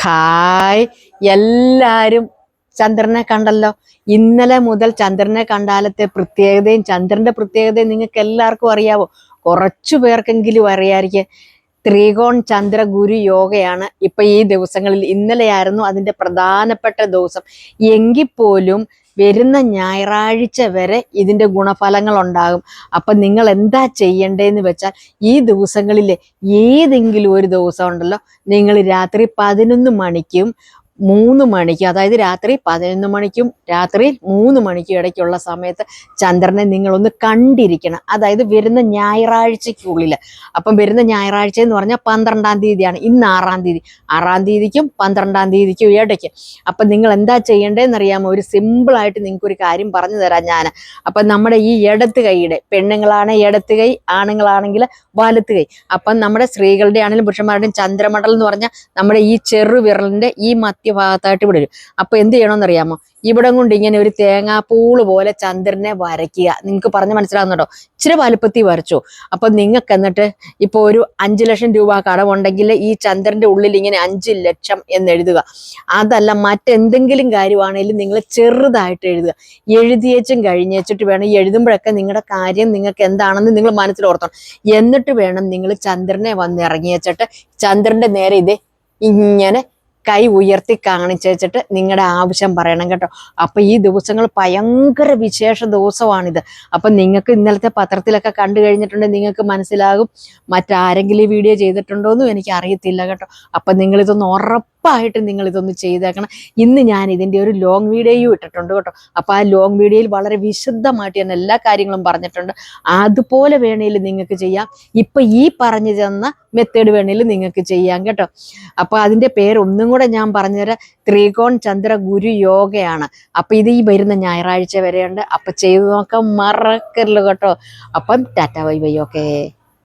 Hi. എല്ലാരും ചന്ദ്രനെ കണ്ടല്ലോ. ഇന്നലെ മുതൽ ചന്ദ്രനെ കണ്ടാലത്തെ പ്രത്യേകതയും ചന്ദ്രന്റെ പ്രത്യേകതയും നിങ്ങൾക്ക് എല്ലാവർക്കും അറിയാവോ? കുറച്ചു പേർക്കെങ്കിലും അറിയാതിരിക്കും ത്രികോൺ ചന്ദ്ര ഗുരു യോഗയാണ് ഇപ്പൊ ഈ ദിവസങ്ങളിൽ ഇന്നലെയായിരുന്നു അതിന്റെ പ്രധാനപ്പെട്ട ദിവസം. എങ്കിൽ പോലും വരുന്ന ഞായറാഴ്ച വരെ ഇതിന്റെ ഗുണഫലങ്ങൾ ഉണ്ടാകും അപ്പം നിങ്ങൾ എന്താ ചെയ്യേണ്ടതെന്ന് വെച്ചാൽ ഈ ദിവസങ്ങളിൽ ഏതെങ്കിലും ഒരു ദിവസം ഉണ്ടല്ലോ. നിങ്ങൾ രാത്രി പതിനൊന്ന് മണിക്കും മൂന്ന് മണിക്ക് അതായത് രാത്രി പതിനൊന്ന് മണിക്കും രാത്രി മൂന്ന് മണിക്കും ഇടയ്ക്കുള്ള സമയത്ത് ചന്ദ്രനെ നിങ്ങളൊന്ന് കണ്ടിരിക്കണം. അതായത് വരുന്ന ഞായറാഴ്ചക്കുള്ളിൽ അപ്പം വരുന്ന ഞായറാഴ്ച എന്ന് പറഞ്ഞാൽ പന്ത്രണ്ടാം തീയതിയാണ്. ഇന്ന് ആറാം തീയതി. ആറാം തീയതിക്കും പന്ത്രണ്ടാം തീയതിക്കും ഇടയ്ക്ക്. അപ്പം നിങ്ങൾ എന്താ ചെയ്യേണ്ടതെന്ന് അറിയാമോ ഒരു സിമ്പിളായിട്ട് നിങ്ങൾക്ക് ഒരു കാര്യം പറഞ്ഞു തരാം ഞാൻ അപ്പം നമ്മുടെ ഈ ഇടത്ത് കൈയുടെ പെണ്ണുങ്ങളാണ് ഇടത്ത് കൈ ആണുങ്ങളാണെങ്കിൽ വലത്ത് കൈ. അപ്പം നമ്മുടെ സ്ത്രീകളുടെ ആണെങ്കിലും പുരുഷന്മാരുടെയും ചന്ദ്രമണ്ഡലം എന്ന് പറഞ്ഞാൽ നമ്മുടെ ഈ ചെറു വിരലിന്റെ ഈ മധ്യഭാഗത്തായിട്ട് ഇവിടെ വരും. അപ്പൊ എന്ത് ചെയ്യണമെന്ന് അറിയാമോ ഇവിടെ കൊണ്ട് ഇങ്ങനെ ഒരു തേങ്ങാപ്പൂൾ പോലെ ചന്ദ്രനെ വരയ്ക്കുക. നിങ്ങൾക്ക് പറഞ്ഞ് മനസ്സിലാകുന്നുണ്ടോ ഇച്ചിരി വലുപ്പത്തിൽ വരച്ചു. അപ്പൊ നിങ്ങൾക്ക് എന്നിട്ട് ഇപ്പൊ ഒരു അഞ്ചു ലക്ഷം രൂപ കടമുണ്ടെങ്കിൽ ഈ ചന്ദ്രന്റെ ഉള്ളിൽ ഇങ്ങനെ അഞ്ച് ലക്ഷം എന്ന് എഴുതുക അതല്ല മറ്റെന്തെങ്കിലും കാര്യമാണെങ്കിലും നിങ്ങൾ ചെറുതായിട്ട് എഴുതുക. എഴുതിയേച്ചും കഴിഞ്ഞേച്ചിട്ട് വേണം എഴുതുമ്പോഴൊക്കെ നിങ്ങളുടെ കാര്യം നിങ്ങൾക്ക് എന്താണെന്ന് നിങ്ങൾ മനസ്സിൽ ഓർത്തണം. എന്നിട്ട് വേണം നിങ്ങൾ ചന്ദ്രനെ വന്ന് ഇറങ്ങിയേച്ചിട്ട് ചന്ദ്രന്റെ നേരെ ഇതേ ഇങ്ങനെ കൈ ഉയർത്തി കാണിച്ചേച്ചിട്ട് നിങ്ങളുടെ ആവശ്യം പറയണം കേട്ടോ. അപ്പൊ ഈ ദിവസങ്ങൾ ഭയങ്കര വിശേഷ ദിവസമാണിത്. അപ്പൊ നിങ്ങൾക്ക് ഇന്നലത്തെ പത്രത്തിലൊക്കെ കണ്ടു കഴിഞ്ഞിട്ടുണ്ടെങ്കിൽ നിങ്ങൾക്ക് മനസ്സിലാകും. മറ്റാരെങ്കിലും ഈ വീഡിയോ ചെയ്തിട്ടുണ്ടോ എന്നും എനിക്ക് അറിയത്തില്ല കേട്ടോ. അപ്പൊ നിങ്ങൾ ഇതൊന്ന് ഉറപ്പായിട്ട് നിങ്ങൾ ഇതൊന്ന് ചെയ്തേക്കണം. ഇന്ന് ഞാൻ ഇതിന്റെ ഒരു ലോങ് വീഡിയോയും ഇട്ടിട്ടുണ്ട് കേട്ടോ. അപ്പൊ ആ ലോങ് വീഡിയോയിൽ വളരെ വിശുദ്ധമായിട്ട് ഞാൻ എല്ലാ കാര്യങ്ങളും പറഞ്ഞിട്ടുണ്ട്. അതുപോലെ വേണേലും നിങ്ങൾക്ക് ചെയ്യാം. ഇപ്പൊ ഈ പറഞ്ഞു തന്ന മെത്തേഡ് വേണേലും നിങ്ങൾക്ക് ചെയ്യാം കേട്ടോ. അപ്പൊ അതിന്റെ പേര് ഒന്നും കൂടെ ഞാൻ പറഞ്ഞുതരാം ത്രികോൺ ചന്ദ്ര ഗുരു യോഗയാണ്. അപ്പൊ ഇത് ഈ വരുന്ന ഞായറാഴ്ച വരെയുണ്ട്. അപ്പൊ ചെയ്തു നോക്കാൻ മറക്കരുത് കേട്ടോ. അപ്പം ടാറ്റ വൈ വൈ ഓക്കേ